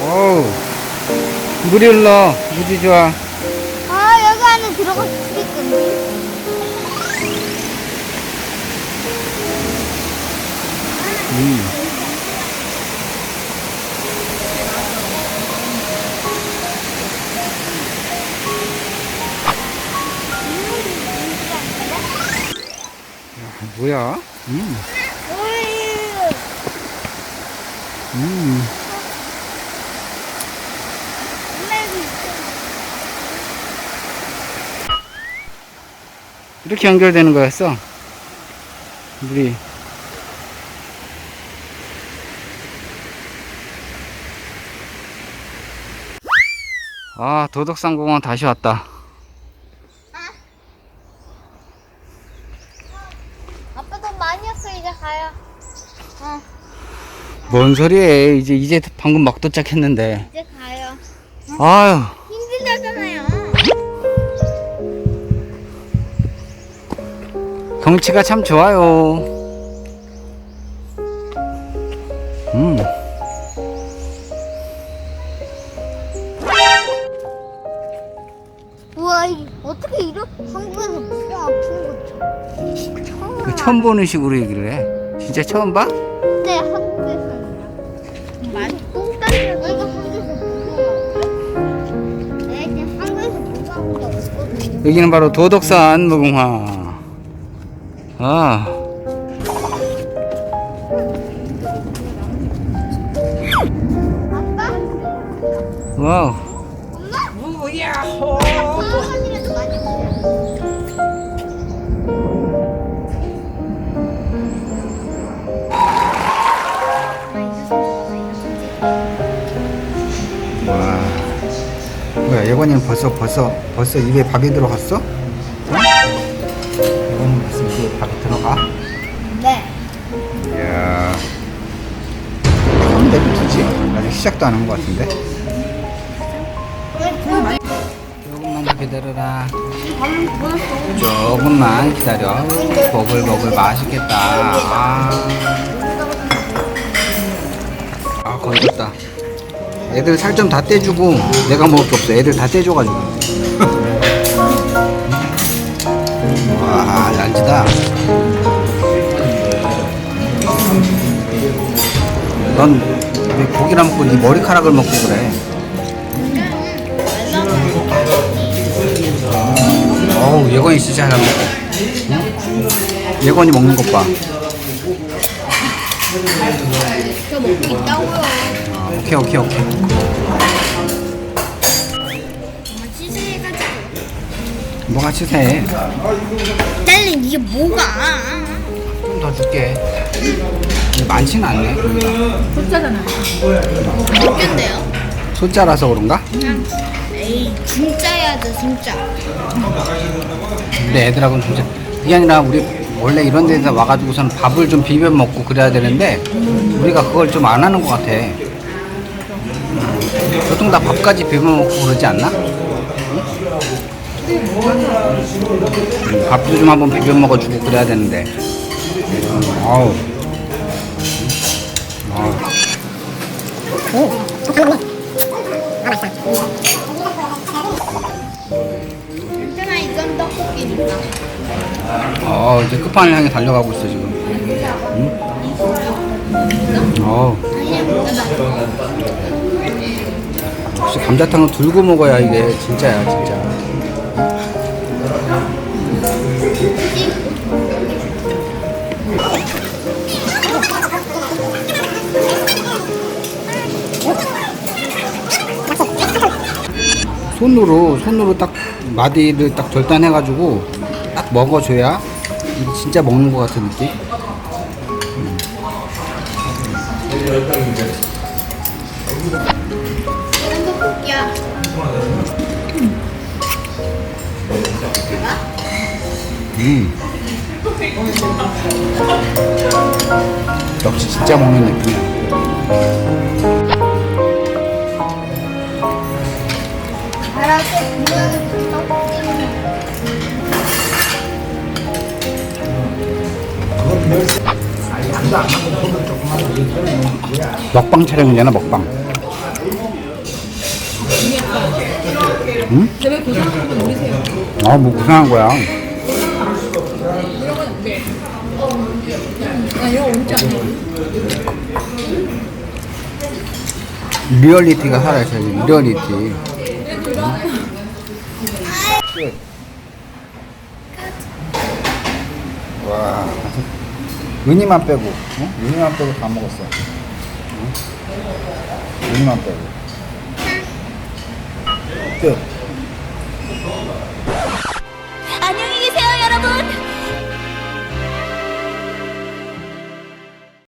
어우, 물이 흘러. 물이 좋아. 아 여기 안에 들어갈 수 있겠네. 음. 야, 뭐야? 음, 음. 이렇게 연결되는 거였어. 물이. 아, 도덕상공원 다시 왔다. 아빠 돈 많이 왔어 이제 가요. 어 뭔 소리해. 이제, 이제 방금 막 도착했는데. 이제 가요. 아유, 힘들다잖아요. 경치가 참 좋아요. 음. 우와 이 어떻게 이런 한국에서 무슨 아픈? 처음 그 처음 보는 식으로 얘기를 해. 진짜 처음 봐? 여기는 바로 도덕산 무궁화. 아? 와우. 예건이는 벌써, 벌써, 벌써 입에 밥이 들어갔어? 어? 예건이는 벌써 입에 밥이 들어가? 네. 이야. 되면 되지. 아직 시작도 안 한 것 같은데. 조금만 더 기다려라. 조금만 기다려. 버글버글 맛있겠다. 아, 아 건졌다. 애들 살 좀 다 떼주고 내가 먹을 게 없어. 애들 다 떼줘가지고. 와, 얄지다. 넌왜 고기랑 먹고 네 머리카락을 먹고 그래? 어우 예건이 진짜 잘 먹고 응? 예건이 먹는 것 봐. 저 먹고 있다고요. 오케이 오케이 오케이. 뭐가 치사해? 딸린 이게 뭐가? 좀 더 줄게. 많지는 않네. 몇 개인데요? 소자라서 그런가? 에이 진짜야 너 진짜. 근데 애들하고는 진짜 그게 아니라 우리 원래 이런 데서 와가지고선 밥을 좀 비벼 먹고 그래야 되는데 우리가 그걸 좀 안 하는 것 같아. 음, 보통 다 밥까지 비벼 먹고 그러지 않나? 음, 밥도 좀 한번 비벼 먹어주고 그래야 되는데. 아우. 아우. 괜찮아 이건 떡볶이니까. 어, 이제 끝판을 향해 달려가고 있어 지금. 응? 어, 역시 감자탕은 들고 먹어야 이게 진짜야 진짜. 손으로 손으로 딱 마디를 딱 절단해 가지고 딱 먹어줘야 진짜 먹는 것 같은 느낌. 떡볶이 야. 음. 역시 진짜 먹는 느낌이야. 먹방 촬영이잖아 먹방 응? 제발 고생한 건 우리세요. 아 뭐 고생한 거야 이런 건 안 돼. 아, 이런 거 옮지 않아. 리얼리티가 살아야지 리얼리티 와 은희만 빼고 어? 은희만 빼고 다 먹었어 어? 은희만 빼고 끝